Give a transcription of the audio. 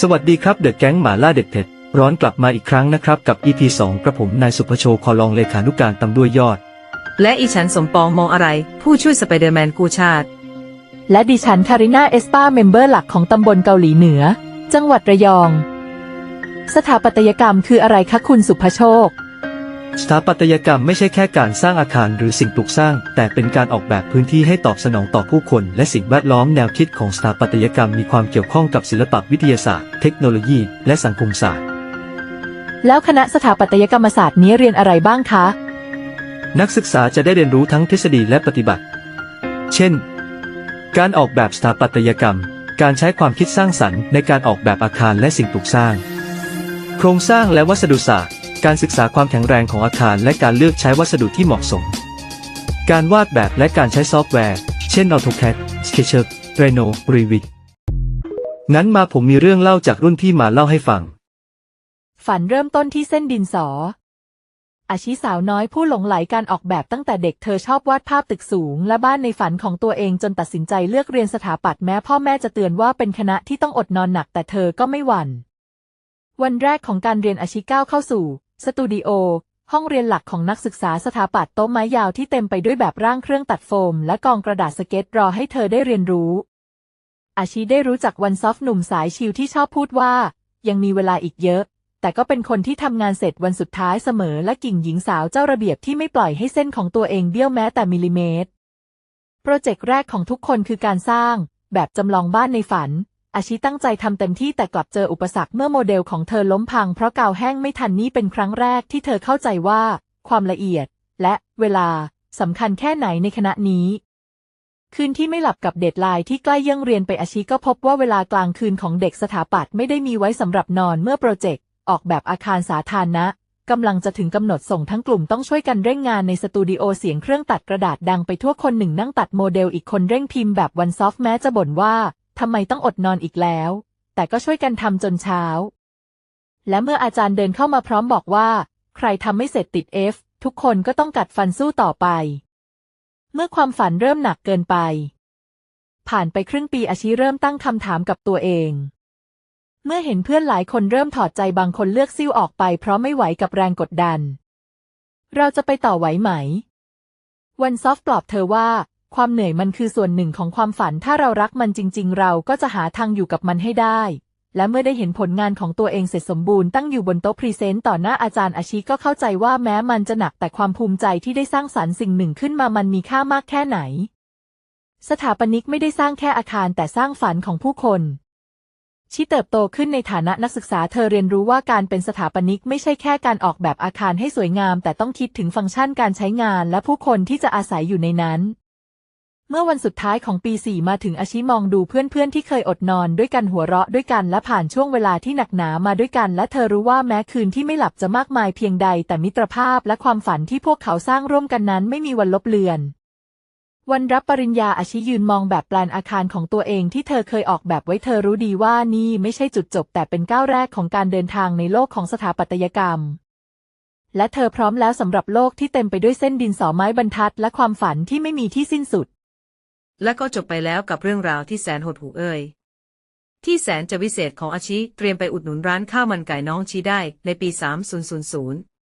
สวัสดีครับเดอะแก๊งหมาล่าเด็ดเผ็ด ร้อนกลับมาอีกครั้งนะครับ กับ EP 2 กระผมนายสุภโชคอลองเลขานุการตำด้วยยอด และอีฉันสมปองมองอะไร ผู้ช่วยสไปเดอร์แมนกู้ชาติ และดิฉันคาริน่าเอสปาเมมเบอร์หลักของตำบลเกาหลีเหนือ จังหวัดระยอง สถาปัตยกรรมคืออะไรคะคุณสุภโชค สถาปัตยกรรมไม่ใช่แค่การสร้างอาคารหรือสิ่งปลูกสร้าง แต่เป็นการออกแบบพื้นที่ให้ตอบสนองต่อผู้คน และสิ่งแวดล้อมแนวคิดของสถาปัตยกรรมมีความเกี่ยวข้องกับศิลปวิทยาศาสตร์ เทคโนโลยี และสังคมศาสตร์ แล้วคณะสถาปัตยกรรมศาสตร์นี้เรียนอะไรบ้างคะ นักศึกษาจะได้เรียนรู้ทั้งทฤษฎีและปฏิบัติ เช่น การออกแบบสถาปัตยกรรม การใช้ความคิดสร้างสรรค์ในการออกแบบอาคารและสิ่งปลูกสร้าง โครงสร้างและวัสดุศาสตร์ การศึกษาความแข็งแรงของอาคารและการเลือกใช้วัสดุที่เหมาะสม การวาดแบบและการใช้ซอฟต์แวร์ เช่น AutoCAD SketchUp Rhino Revit งั้นมาผมมีเรื่องเล่าจากรุ่นพี่มาเล่าให้ฟัง ฝันเริ่มต้นที่เส้นดินสอ อาชีสาวน้อยผู้หลงไหลการออกแบบตั้งแต่เด็กเธอชอบวาดภาพตึกสูง และบ้านในฝันของตัวเองจนตัดสินใจเลือกเรียนสถาปัตย์แม้พ่อแม่จะเตือนว่าเป็นคณะที่ต้องอดนอนหนักแต่เธอก็ไม่หวัน่นวันแรกของการเรียนอาชีก้าวเข้าสู่ สตูดิโอ ห้องเรียนหลักของนักศึกษาสถาปัตย์โต๊ะไม้ยาวที่เต็มไปด้วยแบบร่างเครื่องตัดโฟม และกองกระดาษสเก็ตรอให้เธอได้เรียนรู้ อาชีได้รู้จักวันซอฟหนุ่มสายชิลที่ชอบพูดว่า ยังมีเวลาอีกเยอะ แต่ก็เป็นคนที่ทำงานเสร็จวันสุดท้ายเสมอและกิ่งหญิงสาวเจ้าระเบียบที่ไม่ปล่อยให้เส้นของตัวเองเบี้ยวแม้แต่มิลลิเมตรโปรเจกต์แรกของทุกคนคือการสร้าง แบบจำลองบ้านในฝัน อาชีตั้งใจทำเต็มที่แต่กลับเจออุปสรรคเมื่อโมเดลของเธอล้มพังเพราะกาวแห้งไม่ทันนี่เป็นครั้งแรกที่เธอเข้าใจว่า ความละเอียด และเวลาสำคัญแค่ไหนในคณะนี้คืนที่ไม่หลับกับเดดไลน์ที่ใกล้เยี่ยงเรียนไปอาชีก็พบว่าเวลากลางคืนของเด็กสถาปัตย์ไม่ได้มีไว้สำหรับนอนเมื่อโปรเจกต์ ออกแบบอาคารสาธารณะกำลังจะถึงกำหนดส่งทั้งกลุ่มต้องช่วยกันเร่งงานในสตูดิโอเสียงเครื่องตัดกระดาษดังไปทั่วคนหนึ่งนั่งตัดโมเดลอีกคนเร่งพิมพ์แบบวันซอฟแม้จะบ่นว่า ทำไมต้องอดนอนอีกแล้ว แต่ก็ช่วยกันทำจนเช้า และเมื่ออาจารย์เดินเข้ามาพร้อมบอกว่า ใครทำไม่เสร็จติด F ทุกคนก็ต้องกัดฟันสู้ต่อไป เมื่อความฝันเริ่มหนักเกินไป ผ่านไปครึ่งปีอาชีเริ่มตั้งคำถามกับตัวเอง เมื่อเห็นเพื่อนหลายคนเริ่มถอดใจบางคนเลือกซิ่วออกไป เพราะไม่ไหวกับแรงกดดัน เราจะไปต่อไหวไหม วันซอฟปลอบเธอว่า ความเหนื่อยมันคือส่วนหนึ่งของความฝัน ถ้าเรารักมันจริง ๆ เราก็จะหาทางอยู่กับมันให้ได้ และเมื่อได้เห็นผลงานของตัวเองเสร็จสมบูรณ์ตั้งอยู่บนโต๊ะพรีเซนต์ต่อหน้าอาจารย์อาชีก็เข้าใจว่าแม้มันจะหนักแต่ความภูมิใจที่ได้สร้างสรรค์สิ่งหนึ่งขึ้นมามันมีค่ามากแค่ไหน สถาปนิกไม่ได้สร้างแค่อาคารแต่สร้างฝันของผู้คนชิเติบโตขึ้นในฐานะนักศึกษาเธอเรียนรู้ว่าการเป็นสถาปนิกไม่ใช่แค่การออกแบบอาคารให้สวยงาม แต่ต้องคิดถึงฟังก์ชันการใช้งานและผู้คนที่จะอาศัยอยู่ในนั้น เมื่อวันสุดท้ายของปี4มาถึงอาชิมองดูเพื่อนๆที่เคยอดนอนด้วยกันหัวเราะด้วยกันและผ่านช่วงเวลาที่หนักหนามาด้วยกันและเธอรู้ว่าแม้คืนที่ไม่หลับจะมากมายเพียงใดแต่มิตรภาพและความฝันที่พวกเขาสร้างร่วมกันนั้นไม่มีวันลบเลือน วันรับปริญญาอาชิยืนมองแบบแปลนอาคารของตัวเองที่เธอเคยออกแบบไว้เธอรู้ดีว่านี่ไม่ใช่จุดจบ แต่เป็นก้าวแรกของการเดินทางในโลกของสถาปัตยกรรมและเธอพร้อมแล้วสำหรับโลกที่เต็มไปด้วยเส้นดินสอไม้บรรทัด และความฝันที่ไม่มีที่สิ้นสุด และก็จบไปแล้วกับเรื่องราวที่แสนหดหู่เอ่ยที่แสนจะวิเศษของอาชีเตรียมไปอุดหนุนร้านข้าวมันไก่น้องชีได้ในปี 3000